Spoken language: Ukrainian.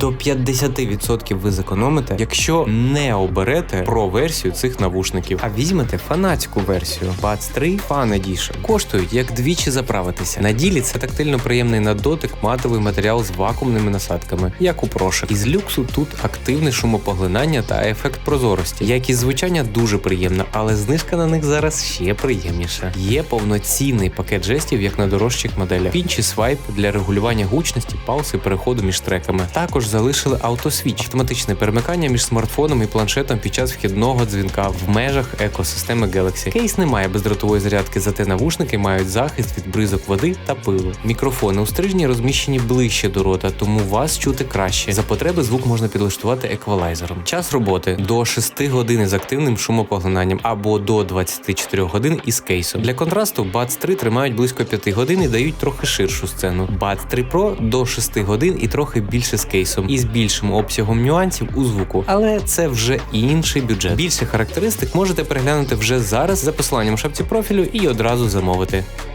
До 50% ви зекономите, якщо не оберете про версію цих навушників, а візьмете фанатську версію Buds 3 Fan Edition. Коштують як двічі заправитися. На ділі це тактильно приємний на дотик матовий матеріал з вакуумними насадками, як у прошах. Із люксу тут активне шумопоглинання та ефект прозорості. Якість звучання дуже приємна, але знижка на них зараз ще приємніша. Є повноцінний пакет жестів, як на дорожчих моделях. Пінчі свайп для регулювання гучності, пауз і переходу між треками. Також залишили автосвіч, автоматичне перемикання між смартфоном і планшетом під час вхідного дзвінка в межах екосистеми Galaxy. Кейс не має бездротової зарядки, зате навушники мають захист від бризок води та пилу. Мікрофони у стрижні розміщені ближче до рота, тому вас чути краще. За потреби звук можна підлаштувати еквалайзером. Час роботи до 6 годин з активним шумопоглинанням або до 24 годин із кейсом. Для контрасту Buds 3 тримають близько 5 годин і дають трохи ширшу сцену. Buds 3 Pro до 6 годин і трохи більше з кейсом, і з більшим обсягом нюансів у звуку. Але це вже інший бюджет. Більше характеристик можете переглянути вже зараз за посиланням в шапці профілю і одразу замовити.